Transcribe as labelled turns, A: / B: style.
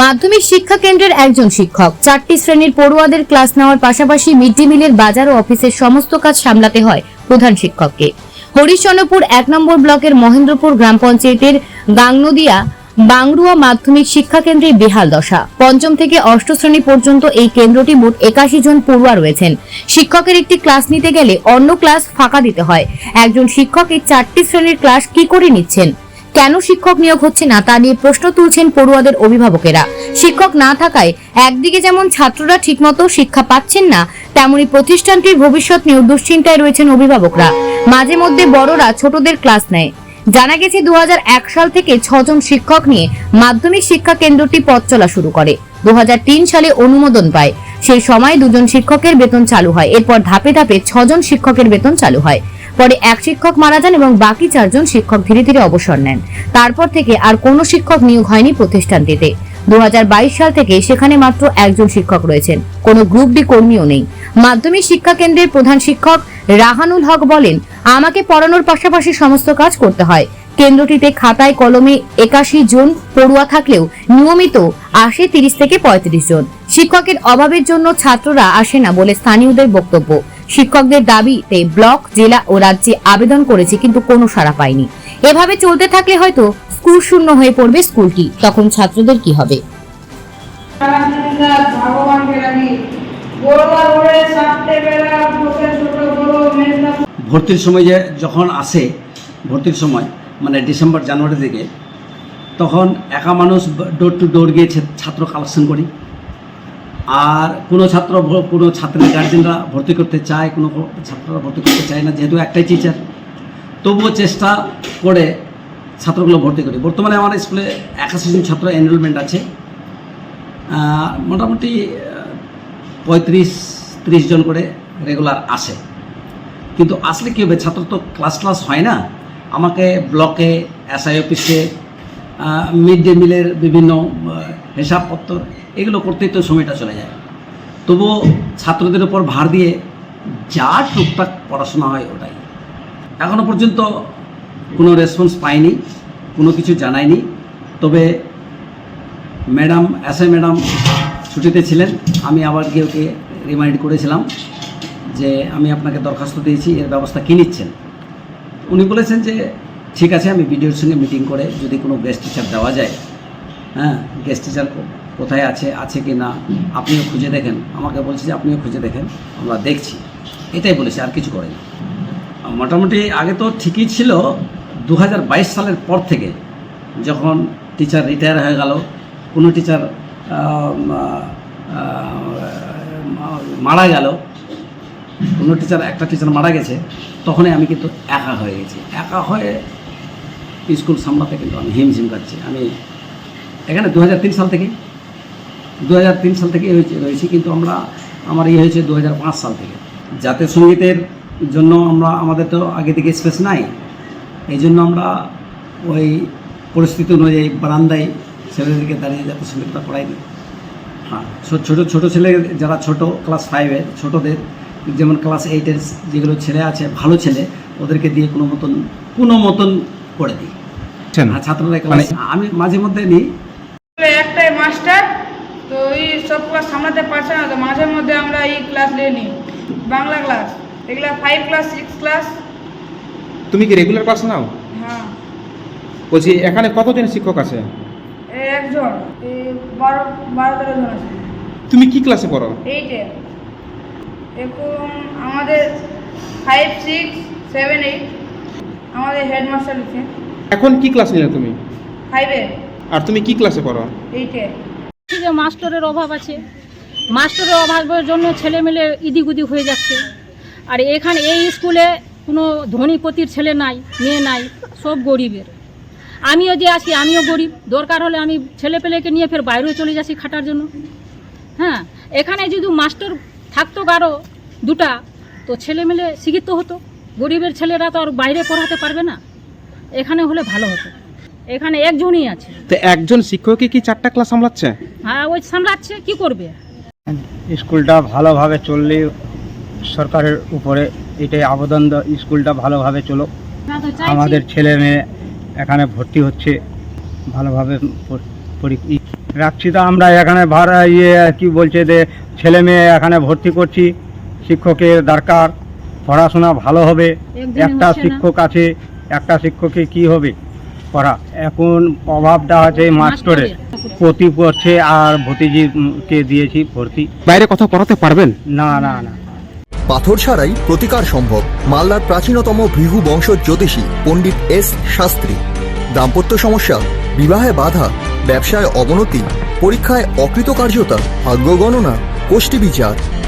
A: মাধ্যমিক শিক্ষা কেন্দ্রের একজন শিক্ষক। চারটি শ্রেণির পড়ুয়াদের ক্লাস নেওয়ার পাশাপাশি মিড ডে মিলের বাজার ও অফিসের সমস্ত কাজ সামলাতে হয় প্রধান শিক্ষককে। হরিশচন্দ্রপুর এক নম্বর ব্লকের মহেন্দ্রপুর গ্রাম পঞ্চায়েতের গাংনদিয়া বাংরুয়া মাধ্যমিক শিক্ষা কেন্দ্রে বেহাল দশা। পঞ্চম থেকে অষ্ট শ্রেণি পর্যন্ত এই কেন্দ্রটি মোট একাশি জন পড়ুয়া রয়েছেন। শিক্ষকের একটি ক্লাস নিতে গেলে অন্য ক্লাস ফাঁকা দিতে হয়। একজন শিক্ষক এই চারটি শ্রেণির ক্লাস কি করে নিচ্ছেন? কেন শিক্ষক নিয়োগ হচ্ছে না তা নিয়ে প্রশ্ন তুলছেন পড়ুয়াদের অভিভাবকেরা। শিক্ষক না থাকায় একদিকে যেমন ছাত্ররা ঠিকমতো শিক্ষা পাচ্ছেন না, তেমনি প্রতিষ্ঠানটির ভবিষ্যৎ নিয়েও দুশ্চিন্তায় রয়েছেন অভিভাবকরা। মাঝে মধ্যে বড়রা ছোটদের ক্লাস নেয়। জানা গেছে দু হাজার এক সাল থেকে ছজন শিক্ষক নিয়ে মাধ্যমিক শিক্ষা কেন্দ্রটি পথ চলা শুরু করে। দু হাজার তিন সালে অনুমোদন পায়। সেই সময় দুজন শিক্ষকের বেতন চালু হয়। এরপর ধাপে ধাপে ছজন শিক্ষকের বেতন চালু হয়। পরে এক শিক্ষক মারা যান এবং বাকি চারজন শিক্ষক ধীরে ধীরে অবসর নেন। তারপর থেকে আর কোনো শিক্ষক নিয়োগ হয়নি প্রতিষ্ঠানটিতে। দুই হাজার বাইশ সাল থেকে সেখানে মাত্র একজন শিক্ষক রয়েছেন। কোনো গ্রুপ ডি কর্মীও নেই। মাধ্যমিক শিক্ষা কেন্দ্রের প্রধান শিক্ষক রাহানুল হক বলেন, আমাকে পড়ানোর পাশাপাশি সমস্ত কাজ করতে হয়। কেন্দ্রটিতে খাতায় কলমে একাশি জন পড়ুয়া থাকলেও নিয়মিত আসে তিরিশ থেকে পঁয়ত্রিশ জন। শিক্ষকের অভাবের জন্য ছাত্ররা আসে না বলে স্থানীয়দের বক্তব্য। শিক্ষকদের দাবিতে ব্লক জেলা ও রাজ্যে আবেদন করেছে কিন্তু কোনো সাড়া পায়নি। এভাবে চলতে থাকলে হয়তো স্কুল শূন্য হয়ে পড়বে স্কুলটি। তখন ছাত্রদের কি হবে?
B: ভর্তির সময় যে যখন আসে ভর্তির সময় মানে ডিসেম্বর জানুয়ারি থেকে তখন একা মানুষ ডোর টু ডোর গিয়ে ছাত্র কালেকশন করি। আর কোনো ছাত্র কোনো ছাত্রের গার্জেনরা ভর্তি করতে চায়, কোনো ছাত্ররা ভর্তি করতে চায় না, যেহেতু একটাই টিচার তবুও চেষ্টা করে ছাত্রগুলো ভর্তি করি। বর্তমানে আমার স্কুলে একাশি জন ছাত্র এনরোলমেন্ট আছে। মোটামুটি পঁয়ত্রিশ, ত্রিশ জন করে রেগুলার আসে। কিন্তু আসলে কী হবে, ছাত্র তো ক্লাস ক্লাস হয় না। আমাকে ব্লকে এসআই অফিসে মিড ডে মিলের বিভিন্ন হিসাবপত্র, এগুলো করতেই তো সময়টা চলে যায়। তবুও ছাত্রদের উপর ভার দিয়ে যা টুকটাক পড়াশোনা হয় ওটাই। এখনও পর্যন্ত কোনো রেসপন্স পাইনি, কোনো কিছু জানায়নি তবে ম্যাডাম এসআই ম্যাডাম ছুটিতে ছিলেন, আমি আবার গিয়ে ওকে রিমাইন্ড করেছিলাম যে আমি আপনাকে দরখাস্ত দিয়েছি, এর ব্যবস্থা কী নিচ্ছেন? উনি বলেছেন যে, ঠিক আছে, আমি বিডিওর সঙ্গে মিটিং করে যদি কোনো গেস্ট টিচার দেওয়া যায় হ্যাঁ গেস্ট টিচার কোথায় আছে আছে কি না, আপনিও খুঁজে দেখেন। আমাকে বলছে যে আপনিও খুঁজে দেখেন, আমরা দেখছি। এটাই বলেছি, আর কিছু করেনি। মোটামুটি আগে তো ঠিকই ছিল দু হাজার বাইশ সালের পর থেকে যখন টিচার রিটায়ার হয়ে গেল, কোনো টিচার মারা গেল, কোনো টিচার একটা টিচার মারা গেছে, তখনই আমি কিন্তু একা হয়ে গেছি। একা হয়ে স্কুল সামলাতে কিন্তু আমি হিমঝিম কাটছি আমি এখানে দু হাজার তিন সাল থেকে দু হাজার তিন সাল থেকে হয়েছে রয়েছি কিন্তু আমরা আমার ইয়ে হয়েছে দু হাজার পাঁচ সাল থেকে। জাতীয় সঙ্গীতের জন্য আমরা আমাদের তো আগে থেকে স্পেস নাই। এই জন্য আমরা ওই পরিস্থিতি অনুযায়ী বারান্দায় ছেলেদেরকে দাঁড়িয়ে জাতীয় সঙ্গীতটা পড়াই দিই। হ্যাঁ ছোটো ছোটো ছেলে যারা ছোট ক্লাস ফাইভের ছোটোদের যেমন ক্লাস এইটের যেগুলো ছেলে আছে ভালো ছেলে ওদেরকে দিয়ে কোনো মতন কোনো মতন করে দিই। আর ছাত্ররা ক্লাস আমি মাঝে মধ্যে নিই।
C: একটাই মাস্টার তো এই সব ক্লাস সামলাতে পারছে না তো মাঝে মধ্যে আমরা এই ক্লাস নিয়ে নিই। বাংলা ক্লাস এগুলা ফাইভ ক্লাস সিক্স ক্লাস
D: তুমি কি রেগুলার ক্লাস নাও?
C: হ্যাঁ।
D: বলছি এখানে কতজন শিক্ষক আছে?
C: এই একজন এই বারো বারো তেরো জন আছে।
D: তুমি কি ক্লাসে পড়ো?
C: এইটে। এখন আমাদের ফাইভ সিক্স সেভেন এইট আমাদের হেডমাস্টার আছে
D: এখন কি ক্লাস নিলে তুমি?
C: ফাইভে
D: আর তুমি কি ক্লাসে পড়ো?
C: এইটে।
E: যে মাস্টারের অভাব আছে। মাস্টারের অভাবের জন্য ছেলেমেলে ইদিক উদিক হয়ে যাচ্ছে। আর এখানে এই স্কুলে কোনো ধনীপতির ছেলে নাই, মেয়ে নাই, সব গরিবের। আমিও যে আছি, আমিও গরিব। দরকার হলে আমি ছেলে পেলেকে নিয়ে ফের বাইরেও চলে যাচ্ছি খাটার জন্য। হ্যাঁ এখানে যদি মাস্টার থাকতো কারও দুটা, তো ছেলেমেলে শিক্ষিত হতো। গরিবের ছেলেরা তো আর বাইরে পড়াতে পারবে না। এখানে হলে ভালো হতো। এখানে একজনই আছে।
D: তো একজন শিক্ষকই কি চারটা ক্লাস সামলাচ্ছে?
E: হ্যাঁ ওই সামলাচ্ছে কি করবে?
F: স্কুলটা ভালোভাবে চললে সরকারের উপরে এটাই আবেদন স্কুলটা ভালোভাবে চলো। আমাদের ছেলে মেয়ে এখানে ভর্তি হচ্ছে ভালোভাবে রাখছি তো আমরা এখানে ভাড়া ইয়ে কি বলছে যে ছেলে মেয়ে এখানে ভর্তি করছি শিক্ষকের দরকার পড়াশোনা ভালো হবে। একটা শিক্ষক আছে একটা শিক্ষকে কি হবে? পড়া এখন অভাবটা আছে মাস্টরের প্রতি পড়ছে আর ভতিজিকে দিয়েছি ভর্তি।
D: বাইরে কথা পড়াতে পারবেন?
F: না না না।
G: পাথর ছাড়াই প্রতিকার সম্ভব। মালদার প্রাচীনতম ভৃহু বংশ জ্যোতিষী পণ্ডিত এস শাস্ত্রী। দাম্পত্য সমস্যা বিবাহে বাধা ব্যবসায় অবনতি পরীক্ষায় অকৃতকার্যতা ভাগ্য গণনা গোষ্ঠী বিচার